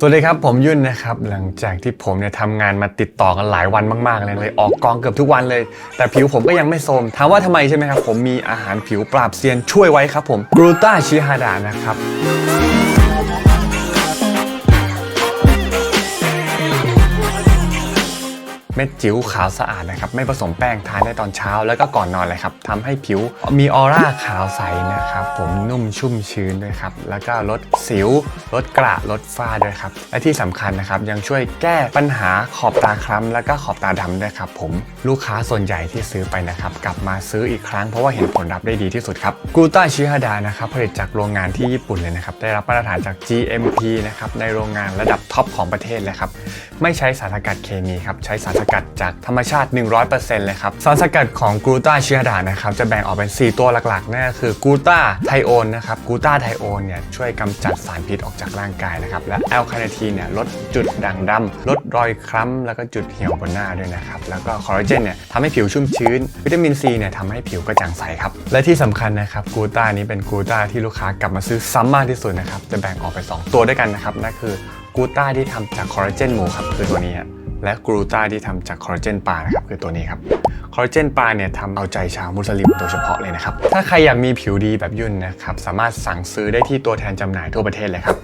สวัสดีครับ ผมยุ่นนะครับ หลังจากที่ผมเนี่ยทำงานมาติดต่อกันหลายวันมากๆเลยเลย ออกกองเกือบทุกวันเลย แต่ผิวผมก็ยังไม่โทรมถามว่าทำไมใช่ไหมครับ ผมมีอาหารผิวปราบเซียนช่วยไว้ครับผมกลูต้าชิฮาดานะครับ เม็ดจิ๋วขาวสะอาดนะครับไม่ผสมแป้งทานได้ตอนเช้าแล้วก็ก่อนนอนเลยครับทำให้ผิวมีออร่าขาวใสนะครับผมนุ่มชุ่มชื้นด้วยครับแล้วก็ลดสิวลดกระลดฝ้าด้วยครับและที่สำคัญนะครับยังช่วยแก้ปัญหาขอบตาคล้ำแล้วก็ขอบตาดำด้วยครับผมลูกค้าส่วนใหญ่ที่ซื้อไปนะครับกลับมาซื้ออีกครั้งเพราะว่าเห็นผลลัพธ์ได้ดีที่สุดครับกูต้าชิฮาดานะครับผลิตจากโรงงานที่ญี่ปุ่นเลยนะครับได้รับมาตรฐานจาก GMP นะครับในโรงงานระดับท็อปของประเทศเลยครับ ไม่ใช้สารสกัดเคมีครับใช้สารสกัดจากธรรมชาติ 100%เลยครับสารสกัดของกลูตาชิฮาดานะครับจะแบ่งออกเป็น 4 ตัวหลักๆนั่นก็คือกลูตาไทโอนนะครับกลูตาไทโอนเนี่ยช่วยกำจัดสารพิษออกจากร่างกายนะครับและแอลคาเนทีนเนี่ยลดจุดด่างดำลดรอยคล้ำแล้วก็จุดเหี่ยวบนหน้าด้วยนะครับแล้วก็คอลลาเจนเนี่ยทำให้ผิวชุ่มชื้น วิตามินซีเนี่ยทำให้ผิวกระจ่างใสครับและที่สำคัญนะครับกลูตานี้เป็นกลูตาที่ลูกค้ากลับมาซื้อซ้ำมากที่สุดนะครับจะแบ่งออกเป็นสองตัวด้วยกันนะครับนั่นคือ กูตาที่ทำจากคอลลาเจนหมูครับคือตัวนี้ฮะและกรูต้าที่ทำจากคอลลาเจนปลานะครับคือตัวนี้ครับคอลลาเจนปลาเนี่ยทำเอาใจชาวมุสลิมโดยเฉพาะเลยนะครับ ถ้าใครอยากมีผิวดีแบบยุ่นนะครับ สามารถสั่งซื้อได้ที่ตัวแทนจำหน่ายทั่วประเทศเลยครับ